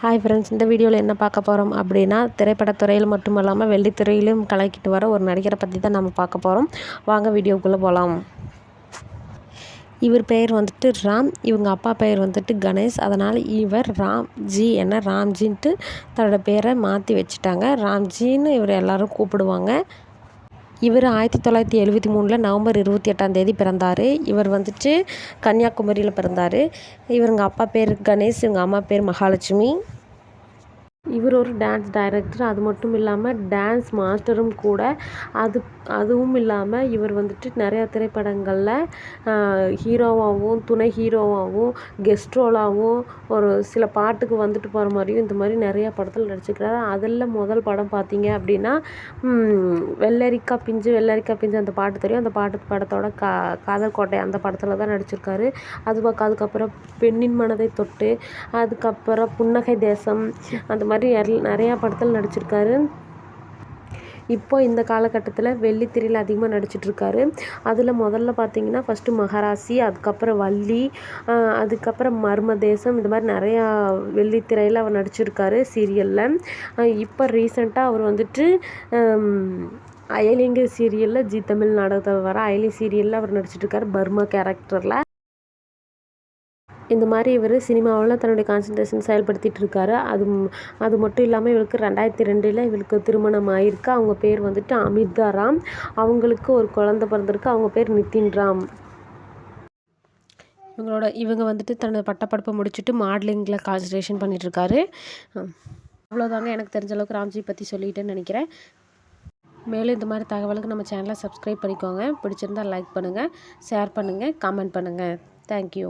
Hi friends இந்த வீடியோவில் என்ன பார்க்க போகிறோம் அப்படின்னா திரைப்படத்துறையில் மட்டும் இல்லாமல் வெள்ளித்துறையிலும் கலக்கிட்டு வர ஒரு நடிகரை பற்றி தான் நம்ம பார்க்க போகிறோம் வாங்க வீடியோக்குள்ளே போகலாம் இவர் பெயர் வந்துட்டு ராம் இவங்க அப்பா பெயர் வந்துட்டு கணேஷ். அதனால் இவர் ராம்ஜி என ராம்ஜின்ட்டு தன்னோட பேரை மாற்றி வச்சுட்டாங்க. ராம்ஜின்னு இவர் எல்லோரும் கூப்பிடுவாங்க. இவர் ஆயிரத்தி தொள்ளாயிரத்தி எழுபத்தி மூணில் நவம்பர் இருபத்தி எட்டாம் தேதி பிறந்தார். இவர் வந்துட்டு கன்னியாகுமரியில் பிறந்தார். இவருங்க அப்பா பேர் கணேஷ் இவங்க அம்மா பேர் மகாலட்சுமி. இவர் ஒரு டான்ஸ் டைரக்டர் அது மட்டும் இல்லாமல் டான்ஸ் மாஸ்டரும் கூட அது அதுவும் இல்லாமல் இவர் வந்துட்டு நிறையா திரைப்படங்களில் ஹீரோவாகவும் துணை ஹீரோவாகவும் கெஸ்ட் ரோலாகவும் ஒரு சில பாட்டுக்கு வந்துட்டு போகிற மாதிரியும் இந்த மாதிரி நிறையா படத்தில் நடிச்சிருக்கிறாரு. அதில் முதல் படம் பார்த்தீங்க அப்படின்னா வெள்ளரிக்கா பிஞ்சு வெள்ளரிக்கா பிஞ்சு அந்த பாட்டு தெரியும். அந்த பாட்டு படத்தோட கா காதல் கோட்டை அந்த படத்தில் தான் நடிச்சிருக்காரு. அது அதுக்கப்புறம் பெண்ணின் மனதை தொட்டு அதுக்கப்புறம் புன்னகை தேசம் அந்த மாதிரி நிறையா படத்தில் நடிச்சிருக்காரு. இப்போ இந்த காலகட்டத்தில் வெள்ளித்திரையில் அதிகமாக நடிச்சிட்ருக்காரு. அதில் முதல்ல பார்த்தீங்கன்னா ஃபஸ்ட்டு மகராசி அதுக்கப்புறம் வள்ளி அதுக்கப்புறம் மர்ம தேசம் இந்த மாதிரி நிறையா வெள்ளித்திரையில் அவர் நடிச்சிருக்காரு சீரியலில் இப்போ ரீசெண்டாக அவர் வந்துட்டு அயலிங்க சீரியலில் ஜி தமிழ் நாடகத்தில் வர அயலி சீரியலில் அவர் நடிச்சிட்ருக்காரு பர்மா கேரக்டரில் இந்த மாதிரி இவர் சினிமாவில் தன்னுடைய கான்சன்ட்ரேஷன் செயல்படுத்திகிட்டு இருக்காரு அது அது மட்டும் இல்லாமல் இவருக்கு ரெண்டாயிரத்தி ரெண்டில் இவருக்கு திருமணம் ஆயிருக்கு. அவங்க பேர் வந்துட்டு அமிதா ராம். அவங்களுக்கு ஒரு குழந்த பிறந்திருக்கு. அவங்க பேர் நிதின் ராம். இவங்களோட இவங்க வந்துட்டு தன்னோட பட்டப்படிப்பை முடிச்சுட்டு மாடலிங்கில் கான்சன்ட்ரேஷன் பண்ணிகிட்ருக்காரு அவ்வளோதாங்க எனக்கு தெரிஞ்ச அளவுக்கு ராம்ஜி பற்றி சொல்லிட்டேன்னு நினைக்கிறேன். மேலும் இந்த மாதிரி தகவலுக்கு நம்ம சேனலை சப்ஸ்கிரைப் பண்ணிக்கோங்க. பிடிச்சிருந்தால் லைக் பண்ணுங்கள் ஷேர் பண்ணுங்கள் கமெண்ட் பண்ணுங்கள் தேங்க்யூ